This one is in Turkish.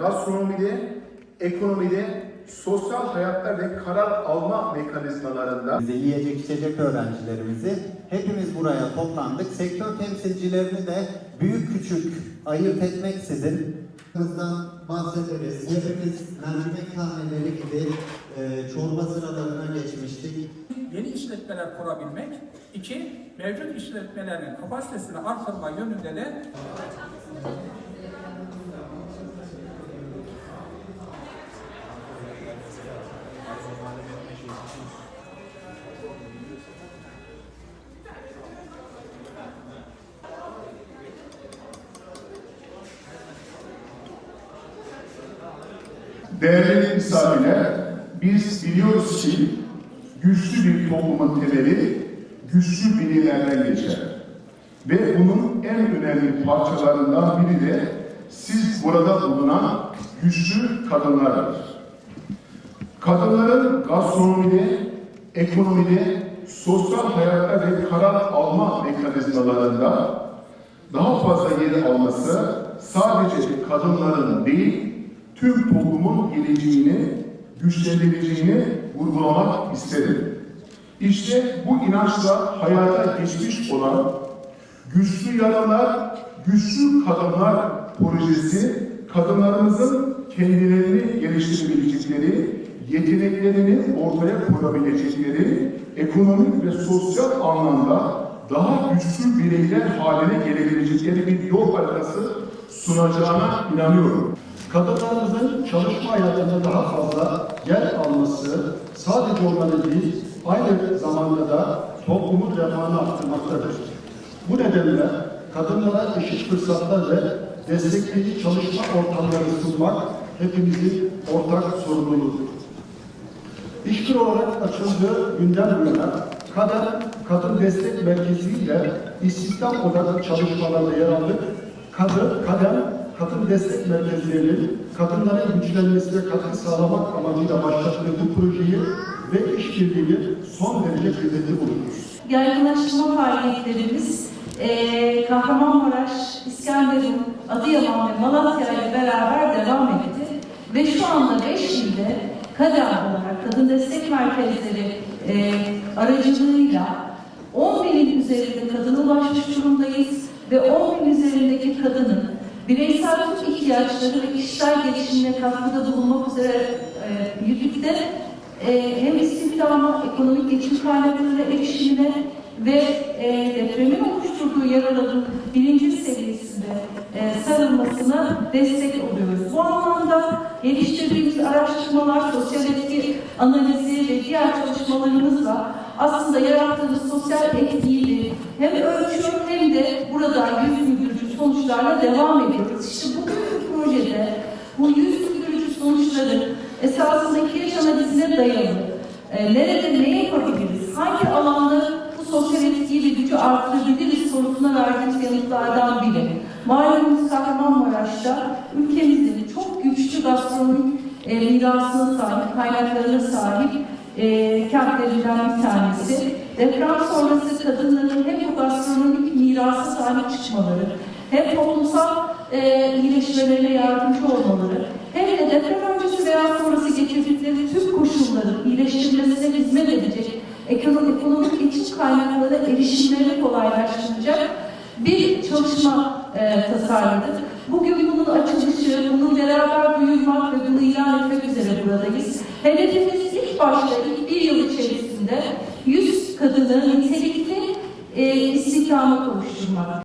gastronomide, ekonomide, sosyal hayatta ve karar alma mekanizmalarında Bize yiyecek içecek öğrencilerimizi hepimiz buraya toplandık. Sektör temsilcilerini de büyük küçük ayırt etmeksizin hızdan bahsederiz. Hepimiz mercimek taneleri gibi e, çorba sıralarına geçmiştik. yeni işletmeler kurabilmek, iki, mevcut işletmelerin kapasitesini artırma yönünde de Değerli misafirler, biz biliyoruz ki güçlü bir toplumun temeli güçlü bireylerden geçer. Ve bunun en önemli parçalarından biri de siz burada bulunan güçlü kadınlardır. Kadınların gastronomide, ekonomide, sosyal hayatta ve karar alma mekanizmalarında daha fazla yer alması sadece kadınların değil, tüm toplumun geleceğini, güçlendireceğini vurgulamak isterim. İşte bu inançla hayata geçmiş olan Güçlü Yaralar, Güçlü Kadınlar projesi kadınlarımızın kendilerini geliştirebilecekleri, yeteneklerini ortaya koyabilecekleri, ekonomik ve sosyal anlamda daha güçlü bireyler haline gelebilecekleri bir yol haritası sunacağına inanıyorum. Kadınlarımızın çalışma hayatında daha fazla yer alması sadece onları değil, aynı zamanda da toplumun refahını arttırmaktadır. Bu nedenle kadınlara eşit fırsatlar ve destekleyici çalışma ortamları sunmak hepimizin ortak sorumluluğudur. İşkur olarak açıldığı günden bu yana kadın, kadın destek merkeziyle istihdam odaklı çalışmalarda yer aldık. Kadın, kadın, kadın destek merkezlerinin kadınların güçlenmesi ve katkı sağlamak amacıyla başlattığı bu projeyi ve işbirliğini son derece kıymetli buluyoruz. yaygınlaştırma faaliyetlerimiz eee Kahramanmaraş, İskenderun, Adıyaman ve Malatya ile beraber devam etti. Ve şu anda 5 ilde KADEM olarak Kadın Destek Merkezleri eee, aracılığıyla 10 binin üzerinde kadına ulaşmış durumdayız ve 10 bin üzerindeki kadının bireysel tüm ihtiyaçları ve kişisel gelişimine katkıda bulunmak üzere eee birlikte e, hem istihdama, ekonomik geçim kaynaklarına erişimine ve e, depremin oluşturduğu yaraların birinci seviyesinde e, sarılmasına destek oluyoruz. Bu anlamda geliştirdiğimiz araştırmalar, sosyal etki analizi ve diğer çalışmalarımızla aslında yarattığımız sosyal etkiyi hem ölçüyor hem de burada yüz sonuçlarla devam ediyoruz. İşte bugünkü projede bu yüz güldürücü sonuçların esasında ihtiyaç analizine dayalı. E, nerede ne yapabiliriz? Hangi alanda bu sosyal etkiyi ve gücü artırabiliriz sorusuna verdiğimiz yanıtlardan biri. Malumunuz Kahramanmaraş'ta ülkemizin çok güçlü gastronomik e, mirasına sahip, kaynaklarına sahip e, kentlerinden bir tanesi. Deprem sonrası kadınların hem bu gastronomik mirası sahip çıkmaları, hem toplumsal e, iyileşmelerine yardımcı olmaları, hem de deprem öncesi veya sonrası getirdikleri tüm koşulların iyileştirilmesine hizmet edecek ekonomik, ekonomik geçiş kaynakları erişimlerini kolaylaştıracak bir çalışma e, tasarladık. Bugün bunun açılışı, bunu beraber duyurmak ve bunu ilan etmek üzere buradayız. Hedefimiz ilk başta ilk bir yıl içerisinde 100 kadını nitelikli e, istihdama kavuşturmak.